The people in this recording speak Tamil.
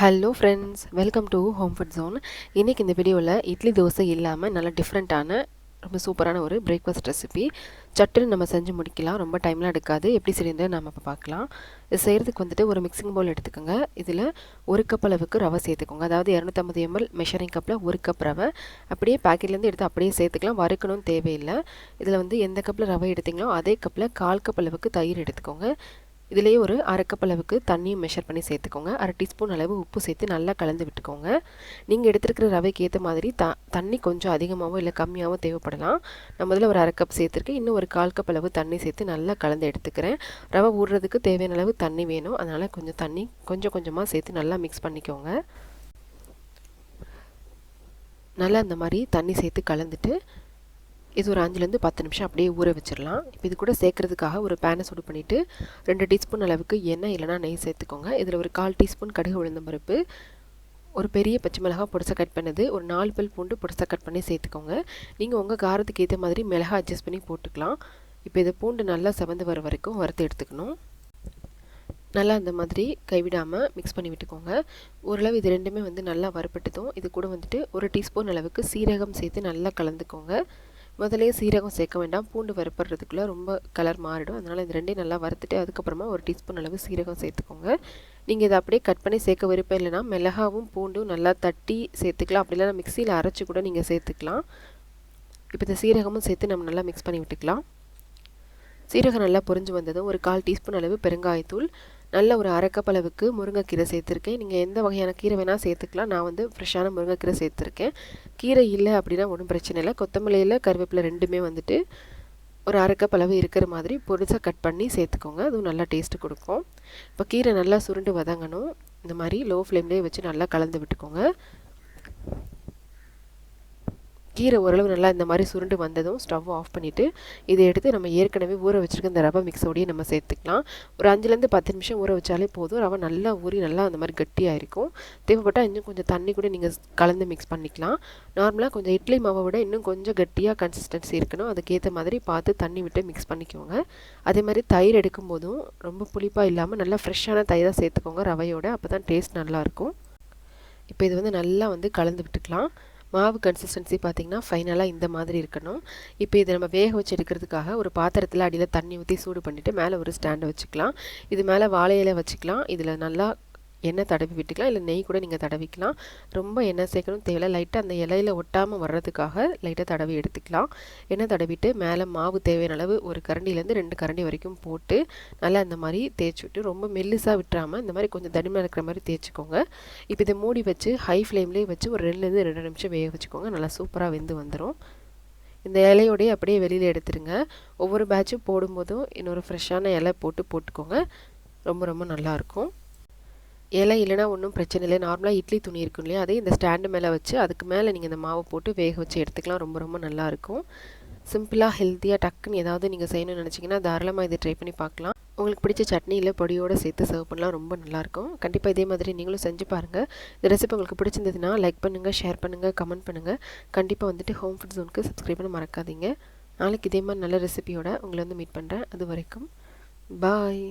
Hello friends welcome to home food zone இன்றைக்கி இந்த வீடியோவில் இட்லி தோசை இல்லாமல் நல்லா டிஃப்ரெண்ட்டான ரொம்ப சூப்பரான ஒரு பிரேக்ஃபாஸ்ட் ரெசிபி சட்டுன்னு நம்ம செஞ்சு முடிக்கலாம். ரொம்ப டைம்லாம் எடுக்காது. எப்படி செய்யுது நம்ம இப்போ பார்க்கலாம். இது செய்கிறதுக்கு வந்துட்டு ஒரு மிக்சிங் பவுல் எடுத்துக்கோங்க. இதில் ஒரு கப் அளவுக்கு ரவை சேர்த்துக்கோங்க. அதாவது இரநூத்தம்பது எம்எல் மெஷரிங் கப்பில் ஒரு கப் ரவை. அப்படியே பேக்கெட்லேருந்து எடுத்து அப்படியே சேர்த்துக்கலாம். வறுக்கணும்னு தேவையில்லை. இதில் வந்து எந்த கப்பில் ரவை எடுத்தீங்களோ அதே கப்பில் கால் கப் அளவுக்கு தயிர் எடுத்துக்கோங்க. இதுலேயே ஒரு அரைக்கப்பளவுக்கு அளவுக்கு தண்ணியும் மெஷர் பண்ணி சேர்த்துக்கோங்க. அரை டீஸ்பூன் அளவு உப்பு சேர்த்து நல்லா கலந்து விட்டுக்கோங்க. நீங்கள் எடுத்துருக்கிற ரவைக்கு ஏற்ற மாதிரி த தண்ணி கொஞ்சம் அதிகமாகவோ இல்லை கம்மியாகவோ தேவைப்படலாம். நான் முதல்ல ஒரு அரை கப் சேர்த்துருக்கேன். இன்னும் ஒரு கால் கப் அளவு தண்ணி சேர்த்து நல்லா கலந்து எடுத்துக்கிறேன். ரவை ஊடுறதுக்கு தேவையான அளவு தண்ணி வேணும். அதனால் கொஞ்சம் தண்ணி கொஞ்சம் கொஞ்சமாக சேர்த்து நல்லா மிக்ஸ் பண்ணிக்கோங்க. நல்லா இந்த மாதிரி தண்ணி சேர்த்து கலந்துட்டு இது ஒரு அஞ்சுலேருந்து பத்து நிமிஷம் அப்படியே ஊற வச்சிடலாம். இப்போ இது கூட சேர்க்குறதுக்காக ஒரு பேனை சூடு பண்ணிவிட்டு ரெண்டு டீஸ்பூன் அளவுக்கு எண்ணெய் இல்லைனா நெய் சேர்த்துக்கோங்க. இதில் ஒரு கால் டீஸ்பூன் கடுகு உளுந்தம் பருப்பு ஒரு பெரிய பச்சை மிளகாய் பொடிசை கட் பண்ணது ஒரு நாலு பல் பூண்டு பொடிசை கட் பண்ணி சேர்த்துக்கோங்க. நீங்கள் உங்கள் காரத்துக்கு ஏற்ற மாதிரி மிளகாய் அட்ஜஸ்ட் பண்ணி போட்டுக்கலாம். இப்போ இதை பூண்டு நல்லா செவந்து வர வரைக்கும் வறுத்து எடுத்துக்கணும். நல்லா அந்த மாதிரி கைவிடாமல் மிக்ஸ் பண்ணி விட்டுக்கோங்க. ஓரளவு இது ரெண்டுமே வந்து நல்லா வறுப்பட்டதும் இது கூட வந்துட்டு ஒரு டீஸ்பூன் அளவுக்கு சீரகம் சேர்த்து நல்லா கலந்துக்கோங்க. முதலே சீரகம் சேர்க்க வேண்டாம். பூண்டு வறுப்படுறதுக்குள்ளே ரொம்ப கலர் மாறிடும். அதனால் இது ரெண்டையும் நல்லா வறுத்துட்டு அதுக்கப்புறமா ஒரு டீஸ்பூன் அளவு சீரகம் சேர்த்துக்கோங்க. நீங்கள் இதை அப்படியே கட் பண்ணி சேர்க்க விருப்பம் இல்லைனா மிளகாவும் பூண்டும் நல்லா தட்டி சேர்த்துக்கலாம். அப்படி இல்லைனா மிக்சியில் அரைச்சி கூட நீங்கள் சேர்த்துக்கலாம். இப்போ இந்த சீரகமும் சேர்த்து நம்ம நல்லா மிக்ஸ் பண்ணி விட்டுக்கலாம். சீரகம் நல்லா பொறிஞ்சு வந்ததும் ஒரு கால் டீஸ்பூன் அளவு பெருங்காயத்தூள் நல்ல ஒரு அரைக்கப்பளவுக்கு முருங்கைக்கீரை சேர்த்துருக்கேன். நீங்கள் எந்த வகையான கீரை வேணால் சேர்த்துக்கலாம். நான் வந்து ஃப்ரெஷ்ஷான முருங்கைக்கீரை சேர்த்துருக்கேன். கீரை இல்லை அப்படின்னா ஒன்றும் பிரச்சனை இல்லை. கொத்தமல்லியில் கருவேப்பிலை ரெண்டுமே வந்துட்டு ஒரு அரைக்கப்பளவு இருக்கிற மாதிரி பொடிசாக கட் பண்ணி சேர்த்துக்கோங்க. அதுவும் நல்லா டேஸ்ட்டு கொடுக்கும். இப்போ கீரை நல்லா சுருண்டு வதங்கணும். இந்த மாதிரி லோ ஃப்ளேம்லேயே வச்சு நல்லா கலந்து விட்டுக்கோங்க. கீரை ஓரளவு நல்லா இந்த மாதிரி சுருண்டு வந்ததும் ஸ்டவ் ஆஃப் பண்ணிவிட்டு இதை எடுத்து நம்ம ஏற்கனவே ஊற வச்சுருக்க இந்த ரவை மிக்ஸோடையே நம்ம சேர்த்துக்கலாம். ஒரு அஞ்சுலேருந்து பத்து நிமிஷம் ஊற வச்சாலே போதும். ரவை நல்லா ஊறி நல்லா அந்த மாதிரி கட்டியாக இருக்கும் தேவைப்பட்டால் இன்னும் கொஞ்சம் தண்ணி கூட நீங்கள் கலந்து மிக்ஸ் பண்ணிக்கலாம். நார்மலாக கொஞ்சம் இட்லி மாவை விட இன்னும் கொஞ்சம் கட்டியாக கன்சிஸ்டன்சி இருக்கணும். அதுக்கேற்ற மாதிரி பார்த்து தண்ணி விட்டு மிக்ஸ் பண்ணிக்கோங்க. அதே மாதிரி தயிர் எடுக்கும் போதும் ரொம்ப புளிப்பாக இல்லாமல் நல்லா ஃப்ரெஷ்ஷான தயிராக சேர்த்துக்கோங்க ரவையோட. அப்போ தான் டேஸ்ட் நல்லாயிருக்கும். இப்போ இது வந்து நல்லா வந்து கலந்து விட்டுக்கலாம். மாவு கன்சிஸ்டன்சி பார்த்திங்கன்னா ஃபைனலாக இந்த மாதிரி இருக்கணும். இப்போ இதை நம்ம வேக வச்சு எடுக்கிறதுக்காக ஒரு பாத்திரத்தில் அடியில் தண்ணி ஊற்றி சூடு பண்ணிவிட்டு மேலே ஒரு ஸ்டாண்டை வச்சுக்கலாம். இது மேலே வாழை இலை வச்சுக்கலாம். இதில் நல்லா எண்ணெய் தடவி விட்டுக்கலாம் இல்லை நெய் கூட நீங்கள் தடவிக்கலாம். ரொம்ப எண்ணெய் சேர்க்கணும் தேவையில்லை. லைட்டாக அந்த இலையில் ஒட்டாமல் வர்றதுக்காக லைட்டாக தடவி எடுத்துக்கலாம். எண்ணெய் தடவிட்டு மேலே மாவு தேவையான அளவு ஒரு கரண்டிலேருந்து ரெண்டு கரண்டி வரைக்கும் போட்டு நல்லா அந்த மாதிரி தேய்ச்சி விட்டு ரொம்ப மெல்லுசாக விட்டுறாமல் இந்த மாதிரி கொஞ்சம் தடிமாக இருக்கிற மாதிரி தேய்ச்சிக்கோங்க. இப்போ இதை மூடி வச்சு ஹை ஃப்ளேம்லேயே வச்சு ஒரு ரெண்டுலேருந்து ரெண்டு நிமிஷம் வேக வச்சுக்கோங்க. நல்லா சூப்பராக வெந்து வந்துடும் இந்த இலையோடையே அப்படியே வெளியில் எடுத்துருங்க. ஒவ்வொரு பேட்சும் போடும்போதும் இன்னொரு ஃப்ரெஷ்ஷான இலை போட்டு போட்டுக்கோங்க. ரொம்ப ரொம்ப நல்லாயிருக்கும் இலை இல்லைனா ஒன்றும் பிரச்சனை இல்லை. நார்மலாக இட்லி துணி இருக்கும் இல்லையா? அதே இந்த ஸ்டாண்டு மேலே வச்சு அதுக்கு மேலே நீங்கள் இந்த மாவை போட்டு வேக வச்சு எடுத்துக்கலாம். ரொம்ப ரொம்ப நல்லாயிருக்கும் சிம்பிளாக ஹெல்த்தியாக டக்குன்னு ஏதாவது நீங்கள் செய்யணும்னு நினச்சிங்கன்னா தாராளமாக இதை ட்ரை பண்ணி பார்க்கலாம். உங்களுக்கு பிடிச்ச சட்னியில் பொடியோடு சேர்த்து சர்வ் பண்ணலாம். ரொம்ப நல்லாயிருக்கும் கண்டிப்பாக இதே மாதிரி நீங்களும் செஞ்சு பாருங்கள் இந்த ரெசிபி உங்களுக்கு பிடிச்சிருந்ததுன்னா லைக் பண்ணுங்கள் ஷேர் பண்ணுங்கள் கமெண்ட் பண்ணுங்கள் கண்டிப்பாக வந்துட்டு ஹோம் ஃபுட் ஜோனுக்கு சப்ஸ்கிரைப் பண்ண மறக்காதீங்க. நாளைக்கு இதே மாதிரி நல்ல ரெசிபியோட உங்களை வந்து மீட் பண்ணுறேன் அது வரைக்கும் பாய்